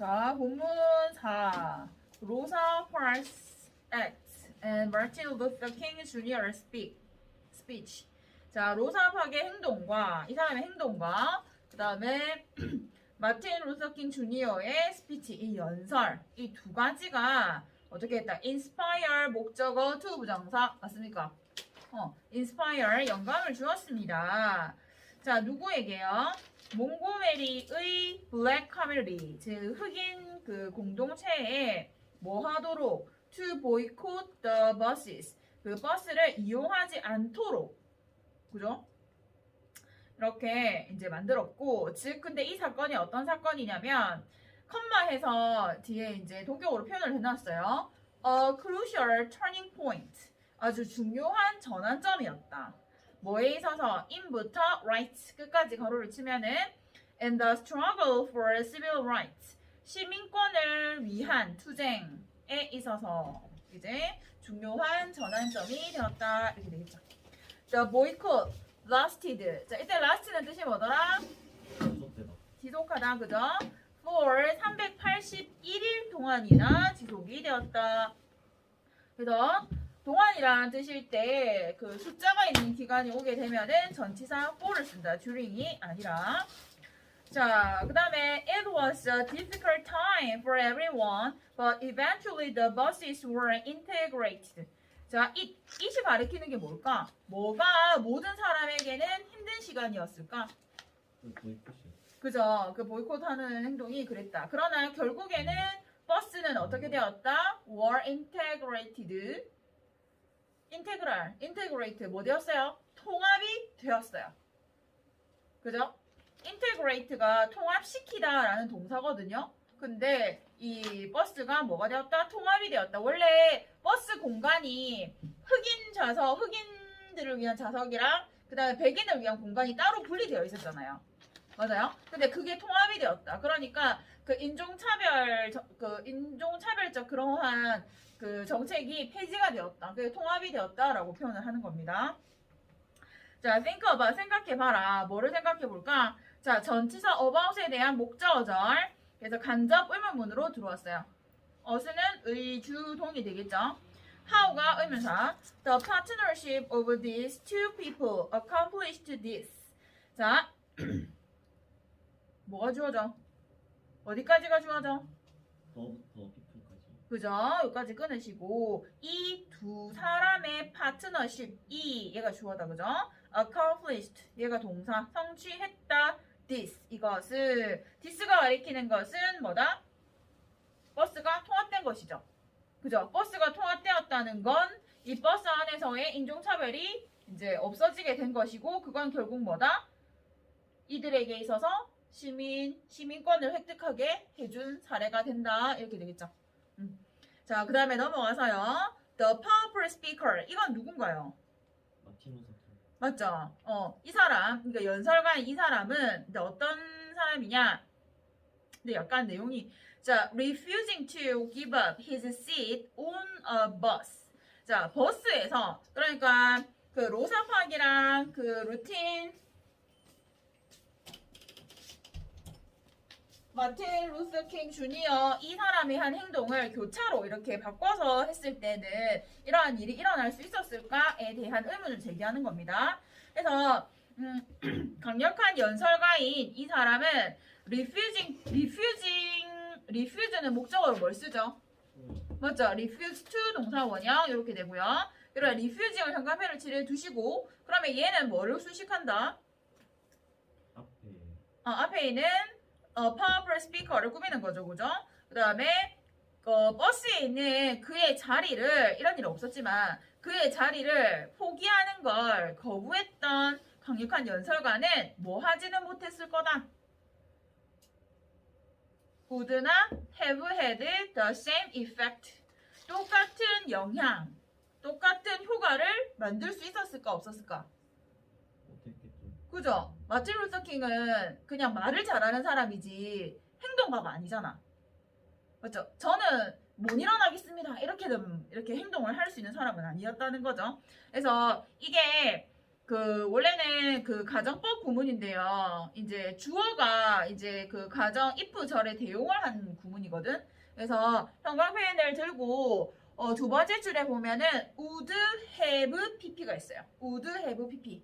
자, 본문 4. Rosa Act and Martin Luther King Jr. Speak, Speech. 자, 로사 파의 행동과 이 사람의 행동과 그 다음에 마틴 루서 킹 주니어의 스피치, 이 연설, 이 두 가지가 어떻게 했다? inspire 목적어 to 부정사 맞습니까? 어, inspire 영감을 주었습니다. 자, 누구에게요? 몽고메리의 블랙 커뮤니티, 즉 흑인 그 공동체에 뭐 하도록 to boycott the buses, 그 버스를 이용하지 않도록, 그죠? 이렇게 이제 만들었고, 즉 근데 이 사건이 어떤 사건이냐면 컴마해서 뒤에 이제 동격으로 표현을 해놨어요. A crucial turning point, 아주 중요한 전환점이었다. 뭐에 있어서 in부터 right 끝까지 가로를 치면은 and the struggle for civil rights 시민권을 위한 투쟁에 있어서 이제 중요한 전환점이 되었다 이렇게 되겠죠. The boycott lasted. 자 이때 last는 뜻이 뭐더라? 계속되다. 지속하다 그죠? for 381일 동안이나 지속이 되었다. 그래서 동안이라는 뜻일 때 그 숫자가 있는 기간이 오게 되면은 전치사 for를 쓴다. during이 아니라. 자, 그 다음에 it was a difficult time for everyone, but eventually the buses were integrated. 자, it, it이 가리키는 게 뭘까? 뭐가 모든 사람에게는 힘든 시간이었을까? 그. 그죠? 그 보이콧하는 행동이 그랬다. 그러나 결국에는 버스는 어떻게 되었다? were integrated. 인테그랄, 인테그레이트 뭐 되었어요? 통합이 되었어요. 그죠? 인테그레이트가 통합시키다 라는 동사거든요. 근데 이 버스가 뭐가 되었다? 통합이 되었다. 원래 버스 공간이 흑인 좌석, 흑인들을 위한 좌석이랑 그 다음에 백인을 위한 공간이 따로 분리되어 있었잖아요. 맞아요? 근데 그게 통합이 되었다. 그러니까 그 인종차별, 저- 그 인종차별적 그러한 그 정책이 폐지가 되었다. 그게 통합이 되었다라고 표현을 하는 겁니다. 자, think about, 생각해봐라. 뭐를 생각해볼까? 자, 전치사 about에 대한 목적어절. 그래서 간접 의문문으로 들어왔어요. 어스는 의주동이 되겠죠. how가 의문사. The partnership of these two people accomplished this. 자, 뭐가 주어져? 어디까지가 주어져? 더더 피플까지. 그죠? 여기까지 끊으시고 이 두 사람의 파트너십 이 얘가 주어다 그죠? accomplished 얘가 동사 성취했다 this 이것을 this가 가리키는 것은 뭐다? 버스가 통합된 것이죠. 그죠? 버스가 통합되었다는 건 이 버스 안에서의 인종차별이 이제 없어지게 된 것이고 그건 결국 뭐다? 이들에게 있어서 시민 시민권을 획득하게 해준 사례가 된다 이렇게 되겠죠. 음. 자, 그 다음에 넘어가서요. The powerful speaker. 이건 누군가요? 맞죠? 어, 이 사람, 그러니까 연설가인 이 사람은 이제 어떤 사람이냐? 근데 약간 내용이 자, refusing to give up his seat on a bus. 자, 버스에서 그러니까 그 로사 파기랑 그 루틴 마틴 루스 킹 주니어 이 사람이 한 행동을 교차로 이렇게 바꿔서 했을 때는 이러한 일이 일어날 수 있었을까에 대한 의문을 제기하는 겁니다. 그래서 음, 강력한 연설가인 이 사람은 refusing, refusing, refuse는 목적어로 뭘 쓰죠? 맞죠? refuse to 동사 원형 이렇게 되고요. 그리고 refusing을 현관표를 칠해 두시고 그러면 얘는 뭐를 수식한다? 앞에 어, 앞에 있는 어, powerful speaker를 꾸미는 거죠, 그죠? 그 다음에 어, 버스에 있는 그의 자리를 이런 일은 없었지만 그의 자리를 포기하는 걸 거부했던 강력한 연설가는 뭐 하지는 못했을 거다. would not have had the same effect. 똑같은 영향, 똑같은 효과를 만들 수 있었을까 없었을까? 그죠? 마틴 루터 킹은 그냥 말을 잘하는 사람이지 행동가가 아니잖아. 맞죠? 저는 못 일어나겠습니다. 이렇게는 이렇게 행동을 할 수 있는 사람은 아니었다는 거죠. 그래서 이게 그 원래는 그 가정법 구문인데요. 이제 주어가 이제 그 가정 if 절에 대용을 한 구문이거든. 그래서 형광펜을 들고 어, 두 번째 줄에 보면은 would have pp가 있어요. would have pp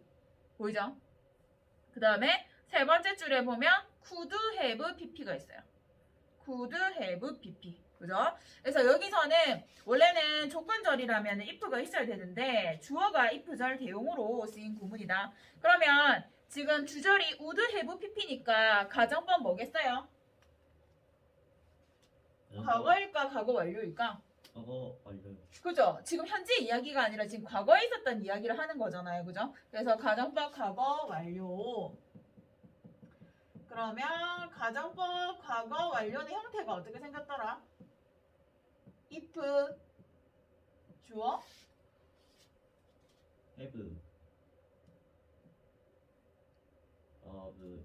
보이죠? 그 다음에 세 번째 줄에 보면 could have pp가 있어요. could have pp 그죠? 그래서 여기서는 원래는 조건절이라면 if가 있어야 되는데 주어가 if절 대용으로 쓰인 구문이다. 그러면 지금 주절이 would have pp니까 가정법 뭐겠어요? 과거일까 과거 완료일까? 과거 완료요. 그죠? 지금 현재 이야기가 아니라 지금 과거에 있었던 이야기를 하는 거잖아요. 그죠? 그래서 가정법 과거 완료. 그러면 가정법 과거 완료의 형태가 어떻게 생겼더라? if 주어 have of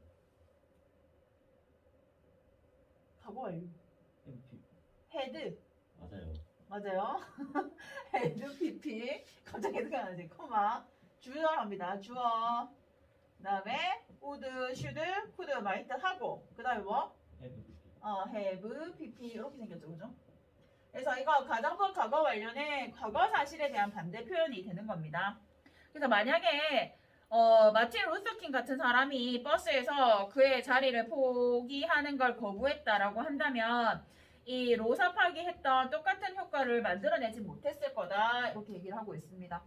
과거 완료. have had 맞아요. pp 갑자기 생각나지? 코마 주어랍니다. 주어. 그 다음에 would, should, could, might 하고 그 다음에 뭐? have p 어, have, pp 이렇게 생겼죠, 그죠? 그래서 이거 가정법 과거 완료는 과거 사실에 대한 반대 표현이 되는 겁니다. 그래서 만약에 어, 마틴 루서킹 같은 사람이 버스에서 그의 자리를 포기하는 걸 거부했다라고 한다면 이 로사파기 했던 똑같은 효과를 만들어내지 못했을 거다 이렇게 얘기를 하고 있습니다.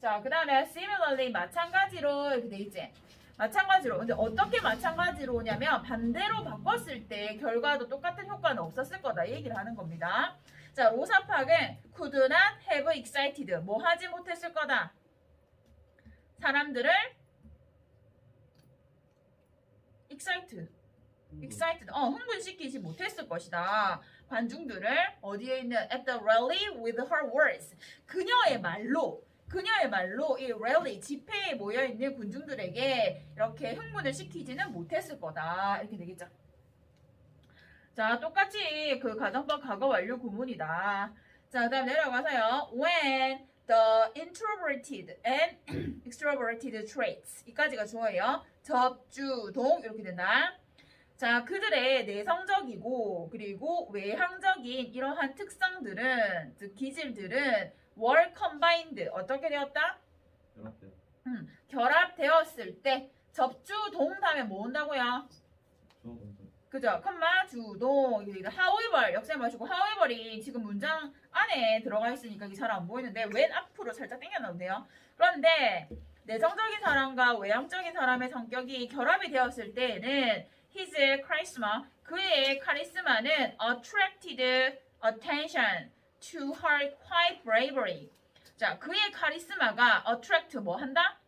자, 그 다음에 similarly 마찬가지로 이렇게 돼 있지. 마찬가지로 근데 어떻게 마찬가지로냐면 반대로 바꿨을 때 결과도 똑같은 효과는 없었을 거다 이 얘기를 하는 겁니다. 자 로사팍은 could not have excited 뭐 하지 못했을 거다. 사람들을 excite, excited 어 흥분시키지 못했을 것이다. 관중들을 어디에 있는 at the rally with her words 그녀의 말로 그녀의 말로 이 랠리 집회에 모여 있는 군중들에게 이렇게 흥분을 시키지는 못했을 거다 이렇게 되겠죠. 자 똑같이 그 가정법 과거 완료 구문이다. 자 그다음 내려가서요. When the introverted and extroverted traits 이까지가 주어예요. 접주동 이렇게 된다. 자 그들의 내성적이고 그리고 외향적인 이러한 특성들은 즉 기질들은 were combined 어떻게 되었다? 연합돼요. 결합되었을 때 접주 동 다음에 뭐 온다고요? 그죠? 컴마 주동 however 역사에 맞추고 however이 지금 문장 안에 들어가 있으니까 이게 잘 안 보이는데 왼 앞으로 살짝 당겨 놓으면 돼요. 그런데 내성적인 사람과 외향적인 사람의 성격이 결합이 되었을 때에는 his charisma 그의 카리스마는 attracted attention to her quiet bravery. 자, 그의 카리스마가 attract 뭐 한다?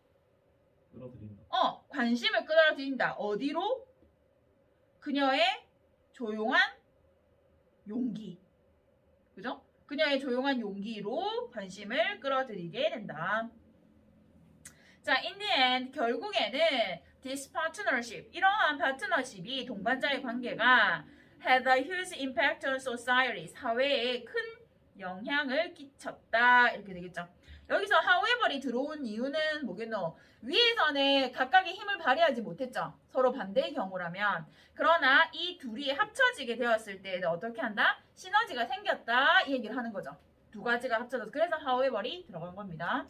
끌어들인다. 어, 관심을 끌어들인다. 어디로? 그녀의 조용한 용기. 그죠? 그녀의 조용한 용기로 관심을 끌어들이게 된다. 자, in the end, 결국에는 this partnership, 이러한 파트너십이 동반자의 관계가 had a huge impact on society, 사회에 큰 영향을 끼쳤다. 이렇게 되겠죠. 여기서 however이 들어온 이유는 뭐겠노? 위에서는 각각의 힘을 발휘하지 못했죠. 서로 반대의 경우라면. 그러나 이 둘이 합쳐지게 되었을 때는 어떻게 한다? 시너지가 생겼다. 이 얘기를 하는 거죠. 두 가지가 합쳐져서. 그래서 however이 들어간 겁니다.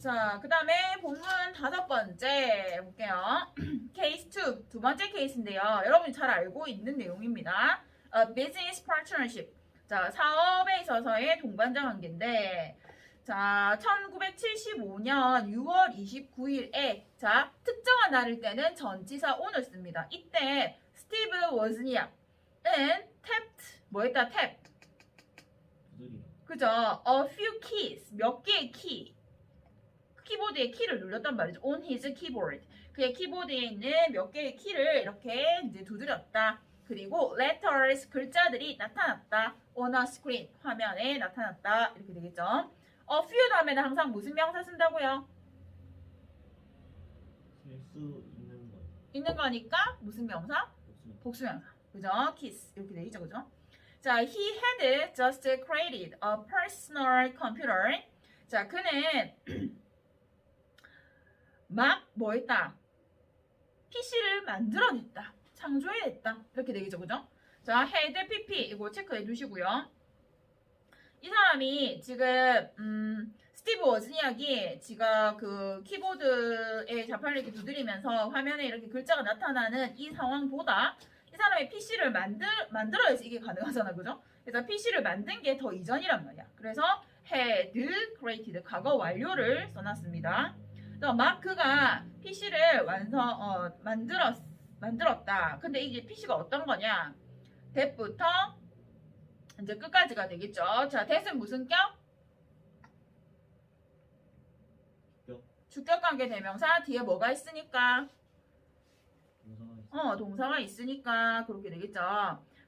자, 그 다음에 본문 다섯 번째 볼게요. 케이스 2. 두 번째 케이스인데요. 여러분이 잘 알고 있는 내용입니다. A business partnership. 자, 사업에 있어서의 동반자 관계인데, 자, 1975년 6월 29일에, 자, 특정한 날일 때는 전치사 씁니다. 이때, 스티브 워즈니악은 tapped, 뭐 했다. 두드리다. 그죠? A few keys, 몇 개의 키. 키보드의 키를 눌렀단 말이죠. On his keyboard. 그의 키보드에 있는 몇 개의 키를 이렇게 이제 두드렸다. 그리고 letters, 글자들이 나타났다. on a screen, 화면에 나타났다. 이렇게 되겠죠. A few 다음에는 항상 무슨 명사 쓴다고요? 쓸수 있는 것. 있는 거니까 무슨 명사? 복수 명사. 그죠? kiss. 이렇게 되겠죠. 그죠? 자, he had just created a personal computer. 자, 그는 막 뭐 했다? PC를 만들어냈다. 창조해냈다. 이렇게 되겠죠, 그죠? 자, 헤드 PP 이거 체크해 두시고요. 이 사람이 지금 음, 스티브 워즈니악이 지가 그 키보드에 자판을 이렇게 두드리면서 화면에 이렇게 글자가 나타나는 이 상황보다 이 사람이 PC를 만들 만들어야지 이게 가능하잖아, 그죠? 그래서 PC를 만든 게 더 이전이란 말이야. 그래서 had created 과거 완료를 써놨습니다. 또 마크가 PC를 완성 어, 만들었 만들었다. 근데 이게 PC가 어떤 거냐? that부터 이제 끝까지가 되겠죠. 자, that은 무슨 격? 주격. 주격 관계 대명사 뒤에 뭐가 있으니까. 어 동사가 있으니까 그렇게 되겠죠.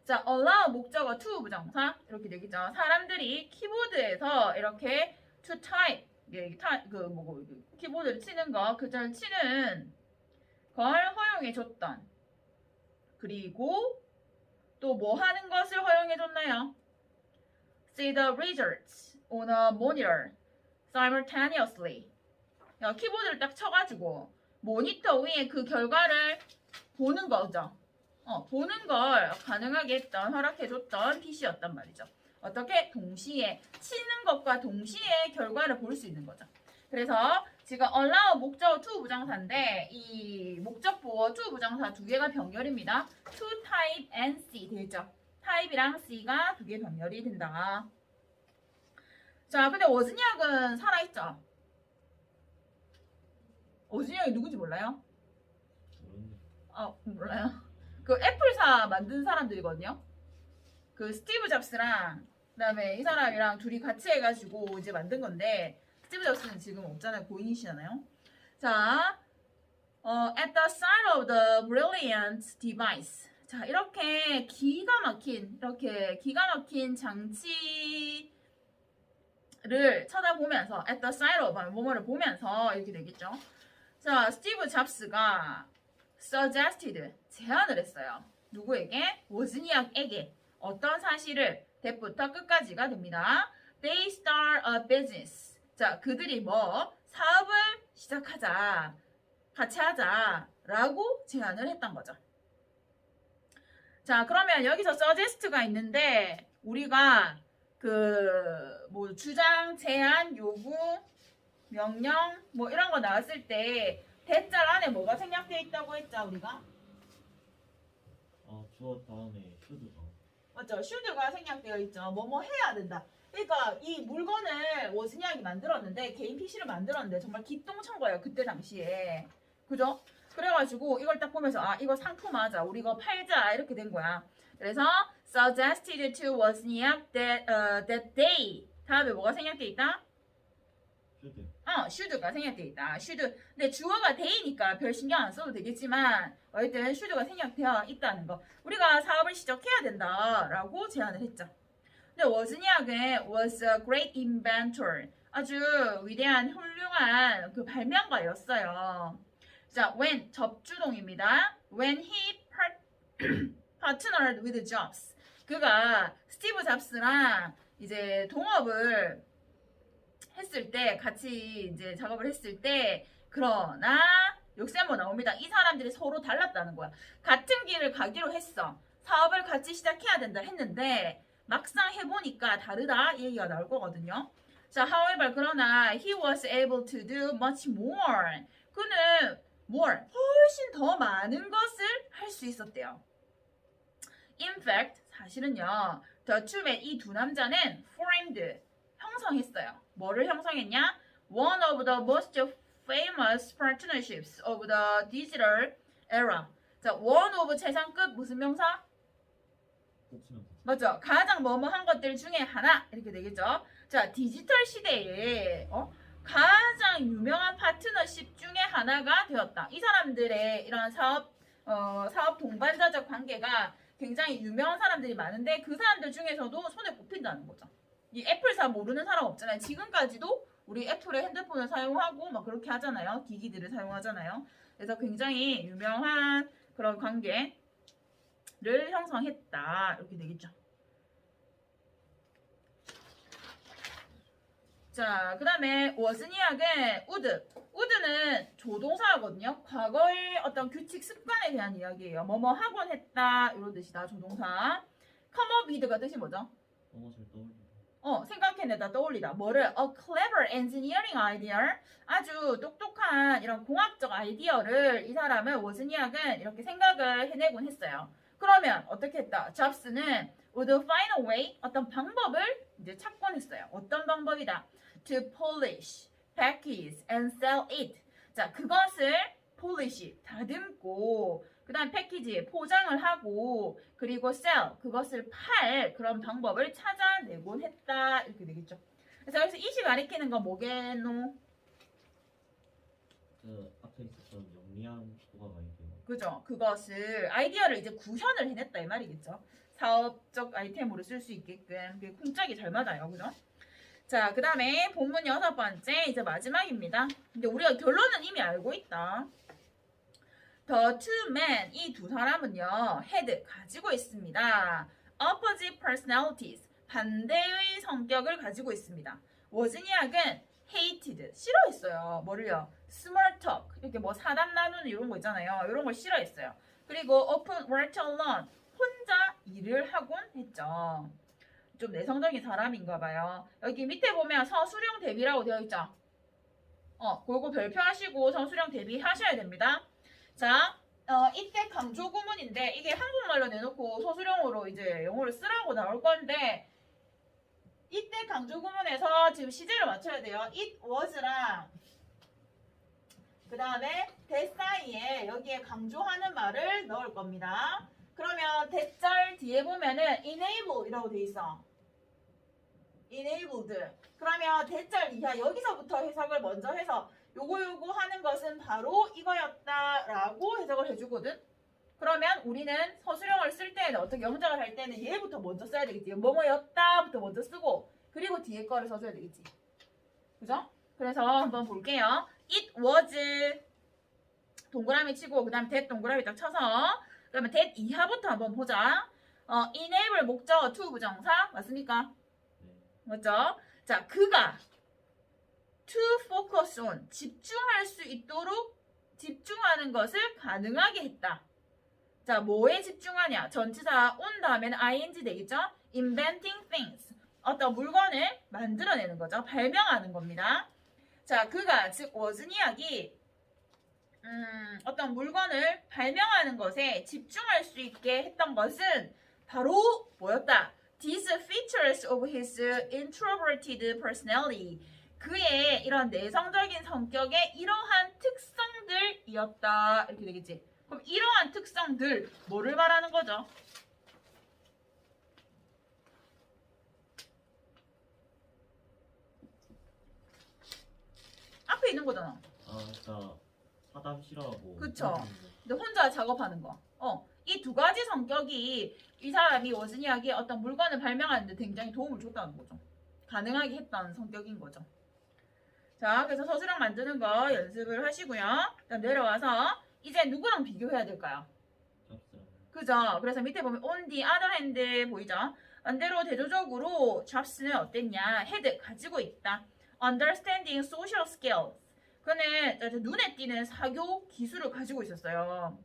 자, allow 목적어 to 부정사 이렇게 되겠죠. 사람들이 키보드에서 이렇게 to type 이게 타, 그 뭐고 키보드를 치는 거 그절 치는 걸 허용해 줬던 그리고 또 뭐 하는 것을 허용해 줬나요? See the results on a monitor simultaneously. 야, 키보드를 딱 쳐가지고 모니터 위에 그 결과를 보는 거죠. 어, 보는 걸 가능하게 했던, 허락해 줬던 PC였단 말이죠. 어떻게? 동시에, 치는 것과 동시에 결과를 볼 수 있는 거죠. 그래서 지금 allow 목적어 to 부정사인데, 이 목적 보어 to 부정사 두 개가 병렬입니다. to type and C 되죠. type이랑 C가 두 개 병렬이 된다. 자, 근데 워즈니악은 살아있죠? 워즈니악이 누군지 몰라요? 아 몰라요. 그 애플사 만든 사람들이거든요. 그 스티브 잡스랑 그다음에 이 사람이랑 둘이 같이 해가지고 이제 만든 건데 스티브 잡스는 지금 없잖아요. 고인이시잖아요. 자, 어, at the side of the brilliant device. 자, 이렇게 기가 막힌 이렇게 기가 막힌 장치를 쳐다보면서 at the side of 뭐뭐를 보면서 이렇게 되겠죠. 자, 스티브 잡스가 suggested 제안을 했어요. 누구에게? 워즈니악에게 어떤 사실을 대부터 끝까지가 됩니다. They start a business. 자, 그들이 뭐 사업을 시작하자, 같이 하자라고 제안을 했던 거죠. 자, 그러면 여기서 suggest가 있는데 우리가 그 뭐 주장, 제안, 요구, 명령 뭐 이런 거 나왔을 때 대짤 안에 뭐가 생략되어 있다고 했죠 우리가? 아 주어 다음에. 맞죠? 슈드가 생략되어 있죠. 뭐뭐 해야 된다. 그러니까 이 물건을 워즈니악이 만들었는데 개인 PC를 만들었는데 정말 기똥찬 거예요 그때 당시에 그죠? 그래가지고 이걸 딱 보면서 아 이거 상품하자 우리 이거 팔자 이렇게 된 거야. 그래서 suggested to Wozniak that uh, that they 다음에 뭐가 생략돼 있다? 어, should가 생략돼 있다. should. 근데 주어가 they니까 별 신경 안 써도 되겠지만 어쨌든 should가 생략되어 있다는 거. 우리가 사업을 시작해야 된다라고 제안을 했죠. 근데 워즈니악은 was a great inventor. 아주 위대한 훌륭한 그 발명가였어요. 자, when 접주동입니다. When he part- partnered with Jobs. 그가 스티브 잡스랑 이제 동업을 했을 때 같이 이제 작업을 했을 때 그러나 역시 한번 나옵니다. 이 사람들이 서로 달랐다는 거야. 같은 길을 가기로 했어. 사업을 같이 시작해야 된다 했는데 막상 해보니까 다르다 이 얘기가 나올 거거든요. 자, however 그러나 he was able to do much more. 그는 more 훨씬 더 많은 것을 할 수 있었대요. In fact 사실은요. The two men 이 두 남자는 formed 형성했어요. 뭐를 형성했냐? One of the most famous partnerships of the digital era. 자, one of 최상급 무슨 명사? 맞죠? 가장 뭐뭐한 것들 중에 하나 이렇게 되겠죠. 자, 디지털 시대에 어? 가장 유명한 파트너십 중에 하나가 되었다. 이 사람들의 이런 사업 어, 사업 동반자적 관계가 굉장히 유명한 사람들이 많은데 그 사람들 중에서도 손에 꼽힌다는 거죠. 이 애플 사 모르는 사람 없잖아요. 지금까지도 우리 애플의 핸드폰을 사용하고 막 그렇게 하잖아요. 기기들을 사용하잖아요. 그래서 굉장히 유명한 그런 관계를 형성했다. 이렇게 되겠죠. 자, 그 다음에 워스니악은 우드. 우드는 조동사거든요. 과거의 어떤 규칙 습관에 대한 이야기예요. 뭐뭐 하곤 했다 이런 뜻이다. 조동사. up with가 뜻이 뭐죠? 떠올리다. 어, 생각해내다 떠올리다. 뭐를? A clever engineering idea. 아주 똑똑한 이런 공학적 아이디어를 이 사람은 워즈니악은 이렇게 생각을 해내곤 했어요. 그러면 어떻게 했다? 잡스는 would find a way 어떤 방법을 이제 찾곤 했어요. 어떤 방법이다? To polish, package, and sell it. 자, 그것을 polish, 다듬고, 그 다음 패키지, 포장을 하고, 그리고 sell, 그것을 팔 그런 방법을 찾아내곤 했다. 이렇게 되겠죠. 그래서 여기서 이시 가리키는 건 뭐겠노? 그 앞에 있었던 영리한 조각 아이디어. 그죠? 그것을 아이디어를 이제 구현을 해냈다 이 말이겠죠. 사업적 아이템으로 쓸 수 있게끔 그게 쿵짝이 잘 맞아요, 그죠? 자, 그 다음에 본문 여섯 번째 이제 마지막입니다. 근데 우리가 결론은 이미 알고 있다. The two men 이 두 사람은요 had 가지고 있습니다. opposite personalities 반대의 성격을 가지고 있습니다. 워즈니악은 hated 싫어했어요. 뭐를요? small talk 이렇게 뭐 사담 나누는 이런 거 있잖아요. 이런 걸 싫어했어요. 그리고 often worked alone 혼자 일을 하곤 했죠. 좀 내성적인 사람인가 봐요. 여기 밑에 보면 서술형 대비라고 되어 있죠. 어, 그거 별표하시고 서술형 대비하셔야 됩니다. 자, 어, 이때 강조 구문인데 이게 한국말로 내놓고 서술형으로 이제 영어를 쓰라고 나올 건데 이때 강조 구문에서 지금 시제를 맞춰야 돼요. it was랑 그 다음에 that 사이에 여기에 강조하는 말을 넣을 겁니다. 그러면 대절 뒤에 보면은 enable이라고 돼 있어. enabled. 그러면 대절 이하 여기서부터 해석을 먼저 해서 요거 요거 하는 것은 바로 이거였다라고 해석을 해주거든. 그러면 우리는 서술형을 쓸 때는 어떻게 영작을 할 때는 얘부터 먼저 써야 되겠지. 뭐뭐였다부터 먼저 쓰고 그리고 뒤에 거를 써줘야 되겠지. 그죠? 그래서 한번 볼게요. It was 동그라미 치고 그 다음 that 동그라미 딱 쳐서 그러면 that 이하부터 한번 보자. 어, enable 목적 to 부정사 맞습니까? 네. 맞죠? 자, 그가 to focus on 집중할 수 있도록 집중하는 것을 가능하게 했다. 자, 뭐에 집중하냐? 전치사 on 다음에는 ing 되겠죠? inventing things. 어떤 물건을 만들어내는 거죠. 발명하는 겁니다. 자, 그가 즉 워즈니악이 음, 어떤 물건을 발명하는 것에 집중할 수 있게 했던 것은 바로 뭐였다? These features of his introverted personality. 그의 이런 내성적인 성격의 이러한 특성들이었다. 이렇게 되겠지. 그럼 이러한 특성들 뭐를 말하는 거죠? 앞에 있는 거잖아. 아, 진짜 사담 싫어하고. 그쵸. 근데 혼자 작업하는 거. 어, 이 두 가지 성격이 이 사람이 워즈니악이 어떤 물건을 발명하는데 굉장히 도움을 줬다는 거죠. 가능하게 했다는 성격인 거죠. 자, 그래서 서술형 만드는 거 연습을 하시고요. 그다음 내려와서 이제 누구랑 비교해야 될까요? 그죠? 그래서 밑에 보면 on the other hand 보이죠? 반대로 대조적으로 잡스는 어땠냐? had 가지고 있다. understanding social skills. 그는 눈에 띄는 사교 기술을 가지고 있었어요.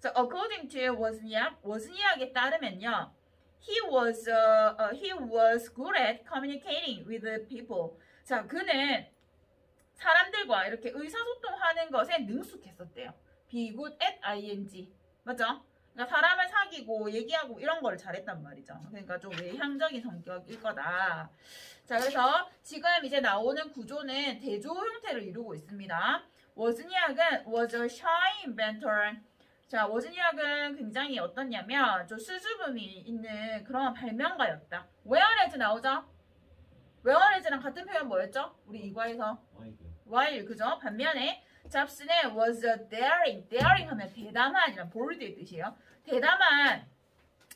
자, according to 워즈니악, 워즈니악에 따르면요. He was uh, uh, he was good at communicating with people. 자, 그는 사람들과 이렇게 의사소통하는 것에 능숙했었대요. be good at ing. 맞죠? 그러니까 사람을 사귀고 얘기하고 이런 거를 잘했단 말이죠. 그러니까 좀 외향적인 성격일 거다. 자, 그래서 지금 이제 나오는 구조는 대조 형태를 이루고 있습니다. 워즈니악은 was a shy inventor. 자, 워즈니악은 굉장히 어떻냐면 좀 수줍음이 있는 그런 발명가였다. whereas 나오죠? whereas랑 같은 표현 뭐였죠? 우리 이과에서. While 그죠? 반면에 잡스는 was a daring, daring 하면 대담한이란 bold의 뜻이에요. 대담한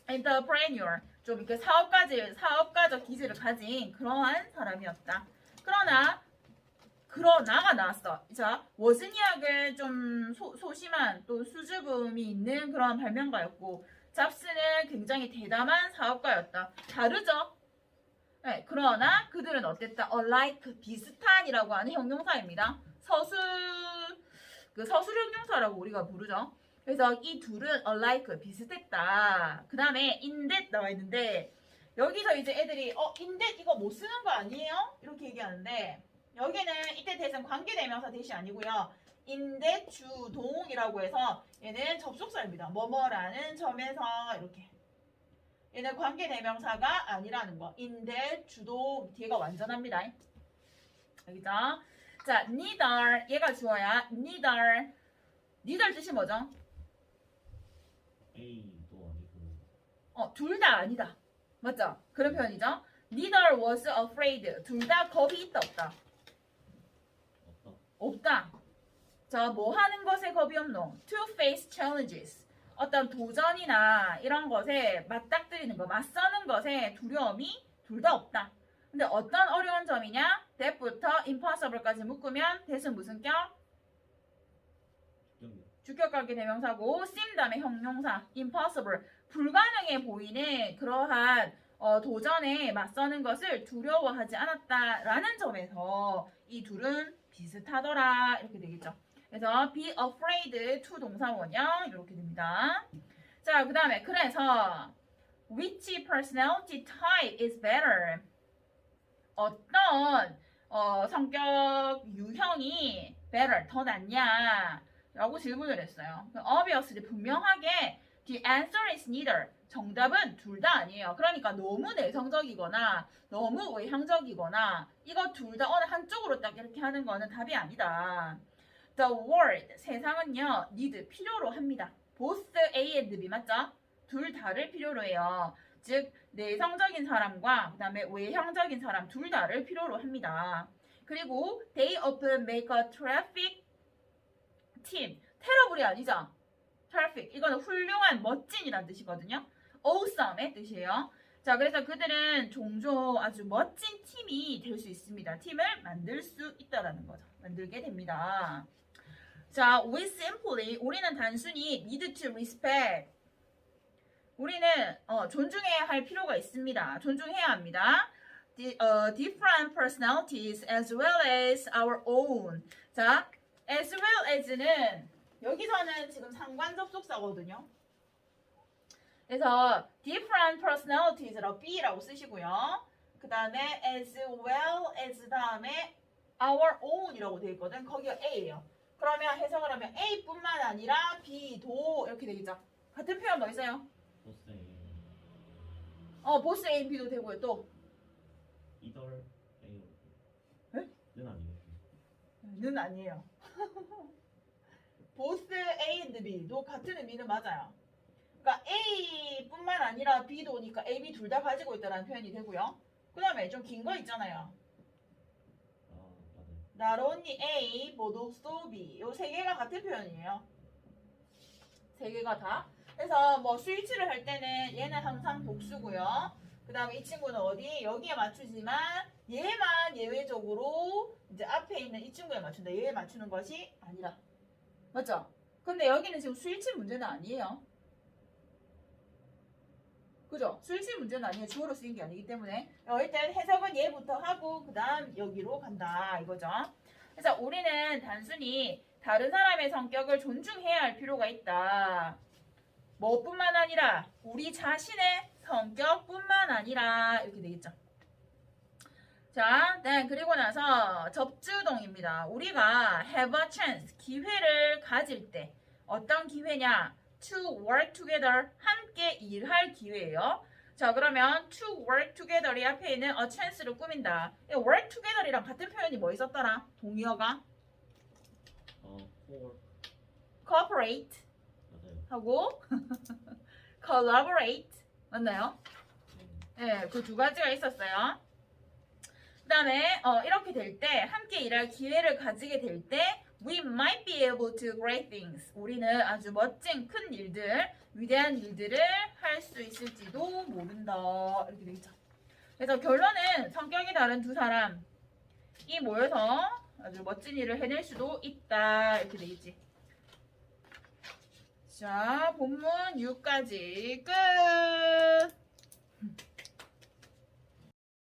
entrepreneur, 좀 이렇게 사업가지, 사업가적 기질을 가진 그러한 사람이었다. 그러나 그러나가 나왔어. 자, 워즈니악은 좀 소, 소심한 또 수줍음이 있는 그런 발명가였고 잡스는 굉장히 대담한 사업가였다. 다르죠? 네, 그러나 그들은 어땠다? alike 비슷한이라고 하는 형용사입니다. 서술 그 서술 형용사라고 우리가 부르죠. 그래서 이 둘은 alike 비슷했다. 그 다음에 in that 나와 있는데 여기서 이제 애들이 어 in that 이거 못 쓰는 거 아니에요? 이렇게 얘기하는데 여기는 이때 대신 관계대명사 대시 아니고요. in that 주동이라고 해서 얘는 접속사입니다. 뭐뭐라는 점에서 이렇게 얘는 관계 대명사가 아니라는 거. that 주동 뒤에가 완전합니다. 알겠죠? 자, neither 얘가 주어야 neither neither 뜻이 뭐죠? A도 아니고 어, 둘 다 아니다. 맞죠? 그런 표현이죠. Neither was afraid. 둘 다 겁이 있다 없다. 없다. 없다. 자, 뭐 하는 것에 겁이 없노? To face challenges. 어떤 도전이나 이런 것에 맞닥뜨리는 거, 맞서는 것에 두려움이 둘 다 없다. 근데 어떤 어려운 점이냐? that부터 impossible까지 묶으면 that은 무슨 격? 주격관계 대명사고 sim 다음에 형용사 impossible 불가능해 보이는 그러한 어, 도전에 맞서는 것을 두려워하지 않았다라는 점에서 이 둘은 비슷하더라 이렇게 되겠죠. 그래서 be afraid to 동사 원형 이렇게 됩니다. 자, 그 다음에 그래서 which personality type is better? 어떤 어, 성격 유형이 better 더 낫냐? 라고 질문을 했어요. 그 obviously 분명하게 the answer is neither. 정답은 둘 다 아니에요. 그러니까 너무 내성적이거나 너무 외향적이거나 이거 둘 다 어느 한쪽으로 딱 이렇게 하는 거는 답이 아니다. The world 세상은요 need 필요로 합니다. both A and B 맞죠? 둘 다를 필요로 해요. 즉 내성적인 사람과 그 다음에 외향적인 사람 둘 다를 필요로 합니다. 그리고 they often make a traffic team. 테러블이 아니죠. traffic. 이거는 훌륭한, 멋진이란 뜻이거든요. awesome의 뜻이에요. 자, 그래서 그들은 종종 아주 멋진 팀이 될 수 있습니다. 팀을 만들 수 있다라는 거죠. 만들게 됩니다. 자, we simply 우리는 단순히 need to respect 우리는 어, 존중해야 할 필요가 있습니다. 존중해야 합니다. The, uh, different personalities as well as our own. 자, as well as는 여기서는 지금 상관 접속사거든요. 그래서 different personalities라고 B라고 쓰시고요. 그 다음에 as well as 다음에 our own이라고 되어 있거든. 거기가 A예요. 그러면 해석을 하면 A뿐만 아니라 B도 이렇게 되겠죠. 같은 표현 뭐 있어요? 보스 A 어, 보스 A, B도 되고요. 또 이덜 A 에? 는 아니에요. 는 아니에요. 보스 A and B도 같은 의미는 맞아요. 그러니까 A뿐만 아니라 B도 오니까 A, B 둘 다 가지고 있다는 표현이 되고요. 그 다음에 좀 긴 거 있잖아요. Only A, also B. 요 세 개가 같은 표현이에요. 세 개가 다. 그래서 뭐 스위치를 할 때는 얘는 항상 복수고요. 그 다음에 이 친구는 어디? 여기에 맞추지만 얘만 예외적으로 이제 앞에 있는 이 친구에 맞춘다. 얘에 맞추는 것이 아니라. 맞죠? 근데 여기는 지금 스위치 문제는 아니에요. 그죠? 스위치 문제는 아니에요. 주어로 쓰인 게 아니기 때문에. 어, 일단 해석은 얘부터 하고 그 다음 여기로 간다 이거죠. 그래서 우리는 단순히 다른 사람의 성격을 존중해야 할 필요가 있다. 뭐뿐만 아니라 우리 자신의 성격뿐만 아니라 이렇게 되겠죠. 자, 네, 그리고 나서 접주동입니다. 우리가 have a chance, 기회를 가질 때 어떤 기회냐? To work together, 함께 일할 기회예요. 자, 그러면 to work together이 앞에 있는 a chance를 꾸민다. 이 work together이랑 같은 표현이 뭐 있었더라? 동의어가 어 cooperate 맞아요. 하고 collaborate 맞나요? 네. 네, 그두 가지가 있었어요. 그 다음에 어, 이렇게 될 때 함께 일할 기회를 가지게 될 때 we might be able to great things. 우리는 아주 멋진 큰 일들, 위대한 일들을 할 수 있을지도 모른다. 이렇게 되겠죠. 그래서 결론은 성격이 다른 두 사람이 모여서 아주 멋진 일을 해낼 수도 있다. 이렇게 되겠지. 자, 본문 6까지 끝.